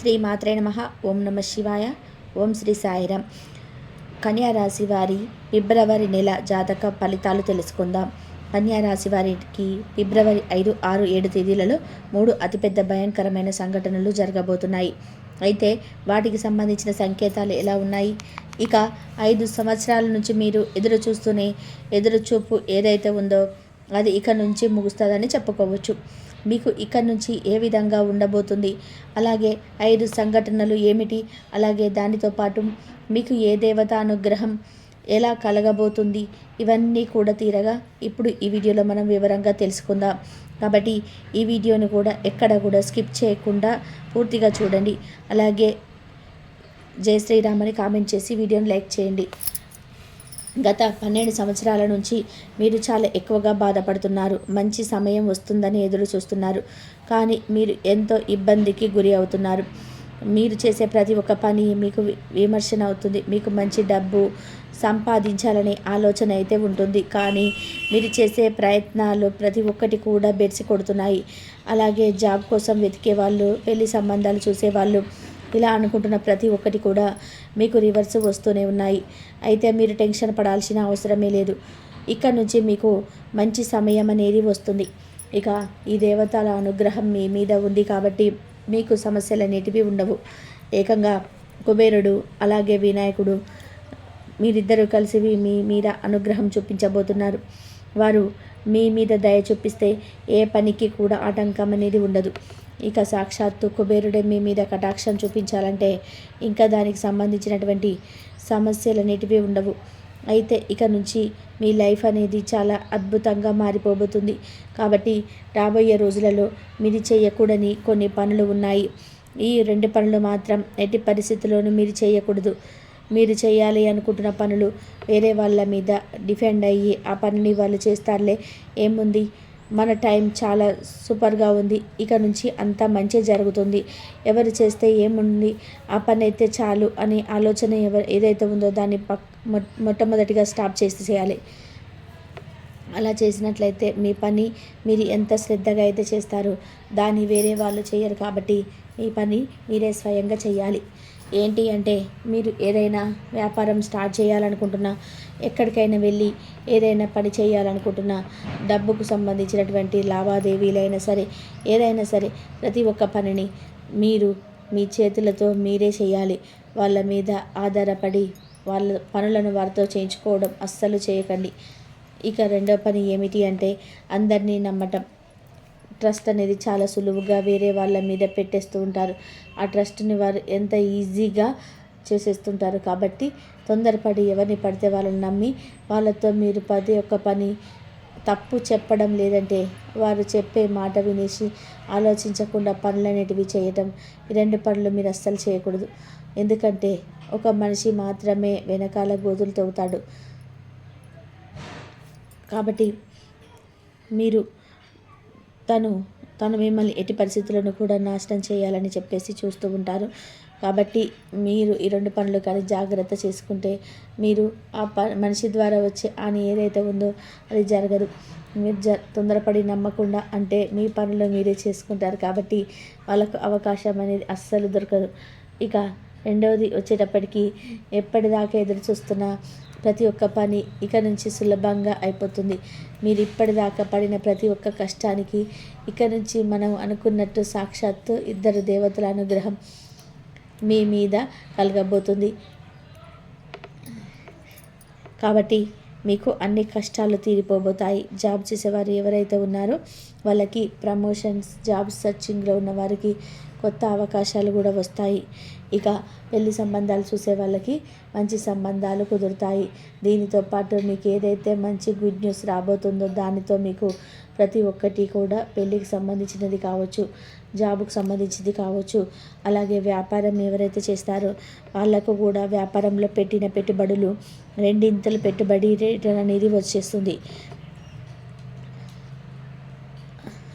శ్రీ మాత్రే నమ. ఓం నమ శివాయ. ఓం శ్రీ సాయిరామ్ కన్యారాశి వారి ఫిబ్రవరి నెల జాతక ఫలితాలు తెలుసుకుందాం. కన్యారాశి వారికి ఫిబ్రవరి ఐదు ఆరు ఏడు తేదీలలో మూడు అతిపెద్ద భయంకరమైన సంఘటనలు జరగబోతున్నాయి. అయితే వాటికి సంబంధించిన సంకేతాలు ఎలా ఉన్నాయి? ఇక ఐదు సంవత్సరాల నుంచి మీరు ఎదురు చూస్తూనే ఎదురు చూపు ఏదైతే ఉందో అది ఇక నుంచి ముగుస్తుందని చెప్పుకోవచ్చు. మీకు ఇక్కడ నుంచి ఏ విధంగా ఉండబోతుంది? అలాగే ఐదు సంఘటనలు ఏమిటి? అలాగే దానితో పాటు మీకు ఏ దేవత అనుగ్రహం ఎలా కలగబోతుంది? ఇవన్నీ కూడా తీరగా ఇప్పుడు ఈ వీడియోలో మనం వివరంగా తెలుసుకుందాం. కాబట్టి ఈ వీడియోని కూడా ఎక్కడ కూడా స్కిప్ చేయకుండా పూర్తిగా చూడండి. అలాగే జై శ్రీరామ్ అని కామెంట్ చేసి వీడియోని లైక్ చేయండి. గత పన్నెండు సంవత్సరాల నుంచి మీరు చాలా ఎక్కువగా బాధపడుతున్నారు. మంచి సమయం వస్తుందని ఎదురు చూస్తున్నారు. కానీ మీరు ఎంతో ఇబ్బందికి గురి అవుతున్నారు. మీరు చేసే ప్రతి ఒక్క పని మీకు విమర్శన అవుతుంది. మీకు మంచి డబ్బు సంపాదించాలనే ఆలోచన అయితే ఉంటుంది. కానీ మీరు చేసే ప్రయత్నాలు ప్రతి ఒక్కటి కూడా బెడిసి కొడుతున్నాయి. అలాగే జాబ్ కోసం వెతికే వాళ్ళు పెళ్ళి సంబంధాలు చూసేవాళ్ళు ఇలా అనుకుంటున్న ప్రతి ఒక్కటి కూడా మీకు రివర్స్ వస్తూనే ఉన్నాయి. అయితే మీరు టెన్షన్ పడాల్సిన అవసరమే లేదు. ఇక్కడ నుంచి మీకు మంచి సమయం అనేది వస్తుంది. ఇక ఈ దేవతల అనుగ్రహం మీ మీద ఉంది కాబట్టి మీకు సమస్యలు అనేటివి ఉండవు. ఏకంగా కుబేరుడు అలాగే వినాయకుడు మీరిద్దరూ కలిసి మీ మీద అనుగ్రహం చూపించబోతున్నారు. వారు మీ మీద దయ చూపిస్తే ఏ పనికి కూడా ఆటంకం అనేది ఉండదు. ఇక సాక్షాత్తు కుబేరుడే మీ మీద కటాక్షం చూపించాలంటే ఇంకా దానికి సంబంధించినటువంటి సమస్యలు అనేటివి ఉండవు. అయితే ఇక నుంచి మీ లైఫ్ అనేది చాలా అద్భుతంగా మారిపోబోతుంది. కాబట్టి రాబోయే రోజులలో మీరు చేయకూడని కొన్ని పనులు ఉన్నాయి. ఈ రెండు పనులు మాత్రం ఎట్టి పరిస్థితుల్లోనూ మీరు చేయకూడదు. మీరు చేయాలి అనుకుంటున్న పనులు వేరే వాళ్ళ మీద డిపెండ్ అయ్యి ఆ పనిని వాళ్ళు చేస్తారులే. ఏముంది? మన టైం చాలా సూపర్గా ఉంది. ఇక నుంచి అంతా మంచి జరుగుతుంది. ఎవరు చేస్తే ఏముంది? ఆ పని అయితే చాలు అనే ఆలోచన ఎవరు ఏదైతే ఉందో దాన్ని పక్ మొ- మొట్టమొదటిగా స్టాప్ చేసి చేయాలి. అలా చేసినట్లయితే మీ పని మీరు ఎంత శ్రద్ధగా అయితే చేస్తారు దాన్ని వేరే వాళ్ళు చేయరు కాబట్టి మీ పని మీరే స్వయంగా చేయాలి. ఏంటి అంటే మీరు ఏదైనా వ్యాపారం స్టార్ట్ చేయాలనుకుంటున్నా ఎక్కడికైనా వెళ్ళి ఏదైనా పని చేయాలనుకుంటున్నా డబ్బుకు సంబంధించినటువంటి లావాదేవీలైనా సరే ఏదైనా సరే ప్రతి ఒక్క పనిని మీరు మీ చేతులతో మీరే చేయాలి. వాళ్ళ మీద ఆధారపడి వాళ్ళ పనులను వారితో చేయించుకోవడం అస్సలు చేయకండి. ఇక రెండో పని ఏమిటి అంటే అందరినీ నమ్మటం. ట్రస్ట్ అనేది చాలా సులువుగా వేరే వాళ్ళ మీద పెట్టేస్తూ ఉంటారు. ఆ ట్రస్ట్ని వారు ఎంత ఈజీగా చేసేస్తుంటారు కాబట్టి తొందరపడి ఎవరిని పడితే వాళ్ళని నమ్మి వాళ్ళతో మీరు పది ఒక్క పని తప్పు చెప్పడం లేదంటే వారు చెప్పే మాట వినేసి ఆలోచించకుండా పనులు అనేటివి చేయటం ఈ రెండు పనులు మీరు అస్సలు చేయకూడదు. ఎందుకంటే ఒక మనిషి మాత్రమే వెనకాల గోతులు తవ్వుతాడు. కాబట్టి మీరు తను తను మిమ్మల్ని ఎట్టి పరిస్థితులను కూడా నాశనం చేయాలని చెప్పేసి చూస్తూ ఉంటారు. కాబట్టి మీరు ఈ రెండు పనులు కానీ జాగ్రత్త చేసుకుంటే మీరు ఆ ప మనిషి ద్వారా వచ్చే అని ఏదైతే ఉందో అది జరగదు. మీరు జ తొందరపడి నమ్మకుండా అంటే మీ పనులు మీరే చేసుకుంటారు. కాబట్టి వాళ్ళకు అవకాశం అనేది అస్సలు దొరకదు. ఇక రెండవది వచ్చేటప్పటికి ఎప్పటిదాకా ఎదురు చూస్తున్నా ప్రతి ఒక్క పని ఇక నుంచి సులభంగా అయిపోతుంది. మీరు ఇప్పటిదాకా పడిన ప్రతి ఒక్క కష్టానికి ఇక నుంచి మనం అనుకున్నట్టు సాక్షాత్తు ఇద్దరు దేవతల అనుగ్రహం మీ మీద కలగబోతుంది. కాబట్టి మీకు అన్ని కష్టాలు తీరిపోబోతాయి. జాబ్ చేసేవారు ఎవరైతే ఉన్నారో వాళ్ళకి ప్రమోషన్స్ జాబ్ సర్చింగ్లో ఉన్న వారికి కొత్త అవకాశాలు కూడా వస్తాయి. ఇక పెళ్ళి సంబంధాలు చూసే వాళ్ళకి మంచి సంబంధాలు కుదురుతాయి. దీనితో పాటు మీకు ఏదైతే మంచి గుడ్ న్యూస్ రాబోతుందో దానితో మీకు ప్రతి ఒక్కటి కూడా పెళ్ళికి సంబంధించినది కావచ్చు జాబుకు సంబంధించింది కావచ్చు. అలాగే వ్యాపారం ఎవరైతే చేస్తారో వాళ్ళకు కూడా వ్యాపారంలో పెట్టిన పెట్టుబడులు రెండింతలు పెట్టుబడి రిటర్న్ అనేది వచ్చేస్తుంది.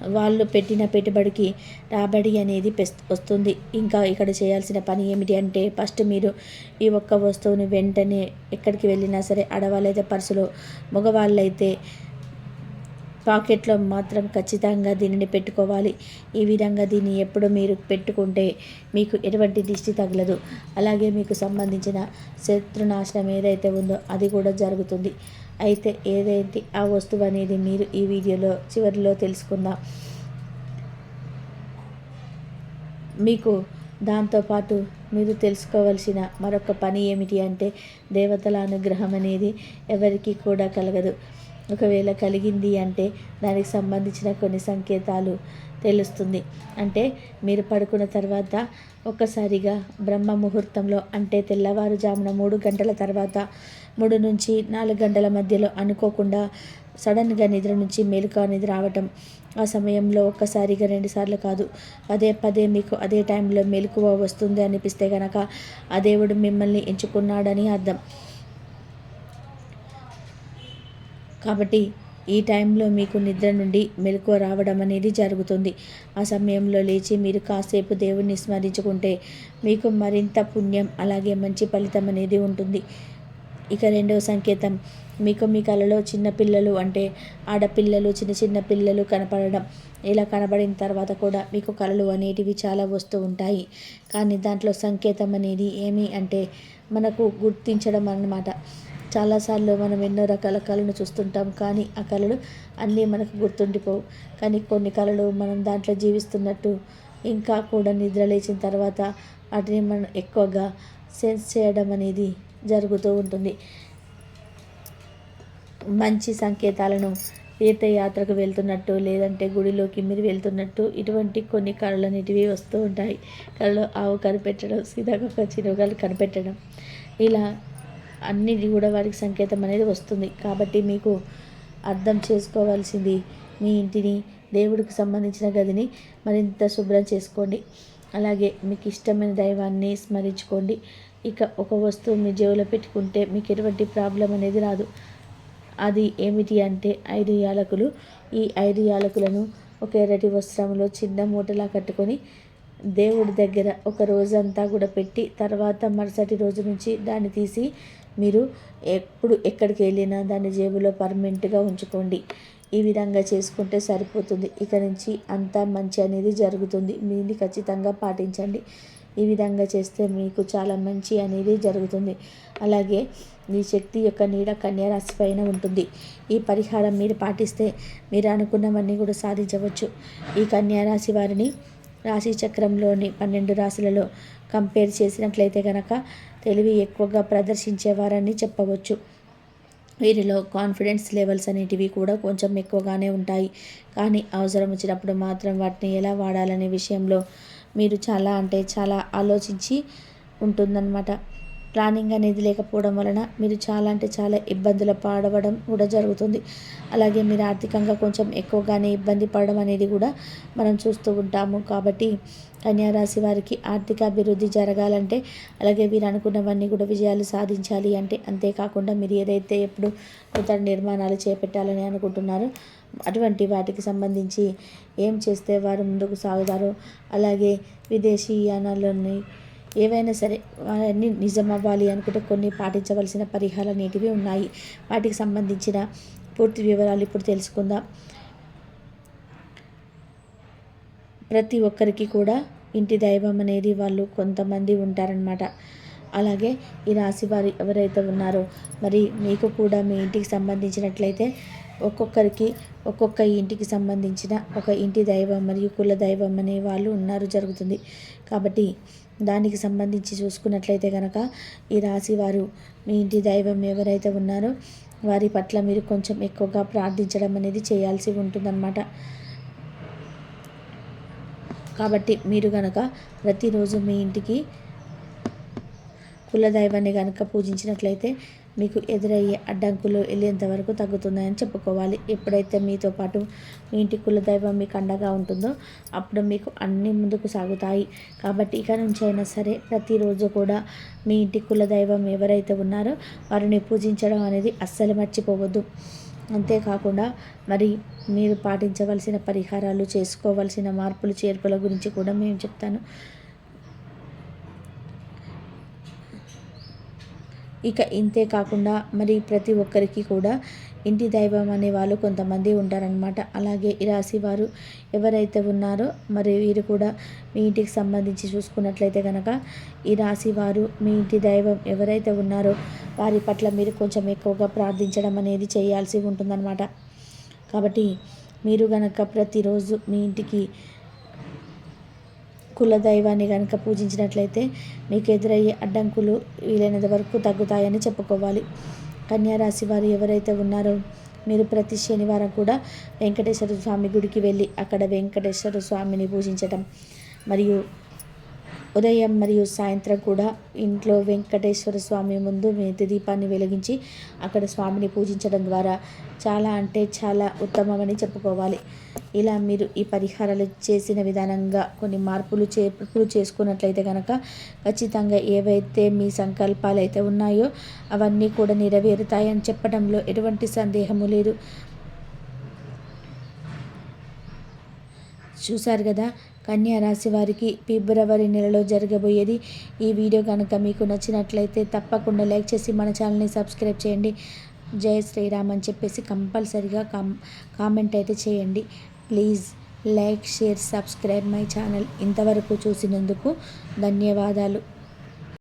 వాళ్ళు పెట్టిన పెట్టుబడికి రాబడి అనేది పెస్- వస్తుంది. ఇంకా ఇక్కడ చేయాల్సిన పని ఏమిటి అంటే ఫస్ట్ మీరు ఈ ఒక్క వస్తువుని వెంటనే ఎక్కడికి వెళ్ళినా సరే ఆడవాళ్ళైతే పర్సులో మగవాళ్ళైతే పాకెట్లో మాత్రం ఖచ్చితంగా దీనిని పెట్టుకోవాలి. ఈ విధంగా దీన్ని ఎప్పుడు మీరు పెట్టుకుంటే మీకు ఎటువంటి దిష్టి తగలదు. అలాగే మీకు సంబంధించిన శత్రునాశనం ఏదైతే ఉందో అది కూడా జరుగుతుంది. అయితే ఏదైతే ఆ వస్తువు అనేది మీరు ఈ వీడియోలో చివరిలో తెలుసుకుందాం. మీకు దాంతోపాటు మీరు తెలుసుకోవలసిన మరొక పని ఏమిటి అంటే దేవతల అనుగ్రహం అనేది ఎవరికి కూడా కలగదు. ఒకవేళ కలిగింది అంటే దానికి సంబంధించిన కొన్ని సంకేతాలు తెలుస్తుంది. అంటే మీరు పడుకున్న తర్వాత ఒక్కసారిగా బ్రహ్మ ముహూర్తంలో అంటే తెల్లవారుజామున మూడు గంటల తర్వాత మూడు నుంచి నాలుగు గంటల మధ్యలో అనుకోకుండా సడన్గా నిద్ర నుంచి మేలుక అనేది రావటం ఆ సమయంలో ఒక్కసారిగా రెండుసార్లు కాదు. పదే పదే మీకు అదే టైంలో మెలకువ వస్తుంది అనిపిస్తే కనుక ఆ దేవుడు మిమ్మల్ని ఎంచుకున్నాడని అర్థం. కాబట్టి ఈ టైంలో మీకు నిద్ర నుండి మెలకువ రావడం అనేది జరుగుతుంది. ఆ సమయంలో లేచి మీరు కాసేపు దేవుణ్ణి స్మరించుకుంటే మీకు మరింత పుణ్యం అలాగే మంచి ఫలితం అనేది ఉంటుంది. ఇక రెండవ సంకేతం. మీకు మీ కళలో చిన్న పిల్లలు అంటే ఆడపిల్లలు చిన్న చిన్న పిల్లలు కనపడడం. ఇలా కనబడిన తర్వాత కూడా మీకు కళలు అనేటివి చాలా వస్తూ ఉంటాయి. కానీ దాంట్లో సంకేతం అనేది ఏమి అంటే మనకు గుర్తించడం అన్నమాట. చాలాసార్లు మనం ఎన్నో రకాల కళను చూస్తుంటాం కానీ ఆ కళలు అన్నీ మనకు గుర్తుండిపోవు. కానీ కొన్ని కళలు మనం దాంట్లో జీవిస్తున్నట్టు ఇంకా కూడా నిద్ర లేచిన తర్వాత వాటిని మనం ఎక్కువగా సెన్స్ చేయడం అనేది జరుగుతూ ఉంటుంది. మంచి సంకేతాలను తీర్థయాత్రకు వెళ్తున్నట్టు లేదంటే గుడిలోకి మీరు వెళ్తున్నట్టు ఇటువంటి కొన్ని కళలు అనేటివి వస్తూ ఉంటాయి. కళలో ఆవు కనిపెట్టడం సీతాకొక చిరుగలు కనిపెట్టడం ఇలా అన్నిటి కూడా వారికి సంకేతం అనేది వస్తుంది. కాబట్టి మీకు అర్థం చేసుకోవాల్సింది మీ ఇంటిని దేవుడికి సంబంధించిన గదిని మరింత శుభ్రం చేసుకోండి. అలాగే మీకు ఇష్టమైన దైవాన్ని స్మరించుకోండి. ఇక ఒక వస్తువు మీ జేబులో పెట్టుకుంటే మీకు ఎటువంటి ప్రాబ్లం అనేది రాదు. అది ఏమిటి అంటే ఐదు యాలకులు. ఈ ఐదు యాలకులను ఒక ఎర్రటి వస్త్రంలో చిన్న మూటలా కట్టుకొని దేవుడి దగ్గర ఒక రోజంతా కూడా పెట్టి తర్వాత మరుసటి రోజు నుంచి దాన్ని తీసి మీరు ఎప్పుడు ఎక్కడికి వెళ్ళినా దాన్ని జేబులో పర్మనెంట్గా ఉంచుకోండి. ఈ విధంగా చేసుకుంటే సరిపోతుంది. ఇక నుంచి అంతా మంచి అనేది జరుగుతుంది. మీది ఖచ్చితంగా పాటించండి. ఈ విధంగా చేస్తే మీకు చాలా మంచి అనేది జరుగుతుంది. అలాగే మీ శక్తి యొక్క నీడ కన్యారాశి పైన ఉంటుంది. ఈ పరిహారం మీరు పాటిస్తే మీరు అనుకున్నవన్నీ కూడా సాధించవచ్చు. ఈ కన్యారాశి వారిని రాశి చక్రంలోని పన్నెండు రాశులలో కంపేర్ చేసినట్లయితే కనుక తెలివి ఎక్కువగా ప్రదర్శించేవారని చెప్పవచ్చు. వీరిలో కాన్ఫిడెన్స్ లెవెల్స్ అనేటివి కూడా కొంచెం ఎక్కువగానే ఉంటాయి. కానీ అవసరం వచ్చినప్పుడు మాత్రం వాటిని ఎలా వాడాలనే విషయంలో మీరు చాలా అంటే చాలా ఆలోచించి ఉంటుందన్నమాట. ప్లానింగ్ అనేది లేకపోవడం వలన మీరు చాలా అంటే చాలా ఇబ్బందులు పడవడం కూడా జరుగుతుంది. అలాగే మీరు ఆర్థికంగా కొంచెం ఎక్కువగానే ఇబ్బంది పడడం అనేది కూడా మనం చూస్తూ ఉంటాము. కాబట్టి కన్యారాశి వారికి ఆర్థిక అభివృద్ధి జరగాలంటే అలాగే వీరు అనుకున్నవన్నీ కూడా విజయాలు సాధించాలి అంటే అంతేకాకుండా మీరు ఏదైతే ఎప్పుడు నూతన నిర్మాణాలు చేపట్టాలని అనుకుంటున్నారో అటువంటి వాటికి సంబంధించి ఏం చేస్తే వారు ముందుకు సాగుతారో అలాగే విదేశీయానాల్లోని ఏవైనా సరే అవన్నీ నిజం అవ్వాలి అనుకుంటే కొన్ని పాటించవలసిన పరిహారాలు అనేటివి ఉన్నాయి. వాటికి సంబంధించిన పూర్తి వివరాలు ఇప్పుడు తెలుసుకుందాం. ప్రతి ఒక్కరికి కూడా ఇంటి దైవం అనేది వాళ్ళు కొంతమంది ఉంటారనమాట అలాగే ఈ రాశి వారు ఎవరైతే ఉన్నారో మరి మీకు కూడా మీ ఇంటికి సంబంధించినట్లయితే ఒక్కొక్కరికి ఒక్కొక్క ఇంటికి సంబంధించిన ఒక ఇంటి దైవం మరియు కుల దైవం అనే వాళ్ళు ఉన్నారు జరుగుతుంది. కాబట్టి దానికి సంబంధించి చూసుకున్నట్లయితే కనుక ఈ రాశి వారు మీ ఇంటి దైవం ఎవరైతే ఉన్నారో వారి పట్ల మీరు కొంచెం ఎక్కువగా ప్రార్థించడం అనేది చేయాల్సి ఉంటుందన్నమాట. కాబట్టి మీరు కనుక ప్రతిరోజు మీ ఇంటికి కులదైవాన్ని కనుక పూజించినట్లయితే మీకు ఎదురయ్యే అడ్డంకులు వెళ్ళేంత వరకు తగ్గుతున్నాయని చెప్పుకోవాలి. ఎప్పుడైతే మీతో పాటు మీ ఇంటి కులదైవం మీకు అండగా ఉంటుందో అప్పుడు మీకు అన్నీ ముందుకు సాగుతాయి. కాబట్టి ఇక నుంచి అయినా సరే ప్రతిరోజు కూడా మీ ఇంటి కులదైవం ఎవరైతే ఉన్నారో వారిని పూజించడం అనేది అస్సలు మర్చిపోవద్దు. అంతేకాకుండా మరి మీరు పాటించవలసిన పరిహారాలు చేసుకోవలసిన మార్పులు చేర్పుల గురించి కూడా మేము చెప్తాను. ఇక ఇంతే కాకుండా మరి ప్రతి ఒక్కరికి కూడా ఇంటి దైవం అనే వాళ్ళు కొంతమంది ఉంటారనమాట అలాగే ఈ రాశి వారు ఎవరైతే ఉన్నారో మరి వీరు కూడా మీ ఇంటికి సంబంధించి చూసుకున్నట్లయితే కనుక ఈ రాశి వారు మీ ఇంటి దైవం ఎవరైతే ఉన్నారో వారి పట్ల మీరు కొంచెం ఎక్కువగా ప్రార్థించడం అనేది చేయాల్సి ఉంటుందన్నమాట. కాబట్టి మీరు కనుక ప్రతిరోజు మీ ఇంటికి కులదైవాన్ని కనుక పూజించినట్లయితే మీకు ఎదురయ్యే అడ్డంకులు వీలైనంత వరకు తగ్గుతాయని చెప్పుకోవాలి. కన్యారాశి వారు ఎవరైతే ఉన్నారో మీరు ప్రతి శనివారం కూడా వెంకటేశ్వర స్వామి గుడికి వెళ్ళి అక్కడ వెంకటేశ్వర స్వామిని పూజించటం. మరియు ఉదయం మరియు సాయంత్రం కూడా ఇంట్లో వెంకటేశ్వర స్వామి ముందు మేతి దీపాన్ని వెలిగించి అక్కడ స్వామిని పూజించడం ద్వారా చాలా అంటే చాలా ఉత్తమమని చెప్పుకోవాలి. ఇలా మీరు ఈ పరిహారాలు చేసిన విధానంగా కొన్ని మార్పులు చేర్పులు చేసుకున్నట్లయితే కనుక ఖచ్చితంగా ఏవైతే మీ సంకల్పాలు అయితే ఉన్నాయో అవన్నీ కూడా నెరవేరుతాయని చెప్పడంలో ఎటువంటి సందేహము లేదు. చూశారు కదా? కన్యా రాశి వారికి ఫిబ్రవరి నెలలో జరగబోయేది. ఈ వీడియో కనుక మీకు నచ్చినట్లయితే తప్పకుండా లైక్ చేసి మన ఛానల్ని సబ్స్క్రైబ్ చేయండి. జై శ్రీరామ్ అని చెప్పేసి కంపల్సరిగా కామ్ కామెంట్ అయితే చేయండి. Please like share subscribe my channel ఇంతవరకు చూసినందుకు ధన్యవాదాలు.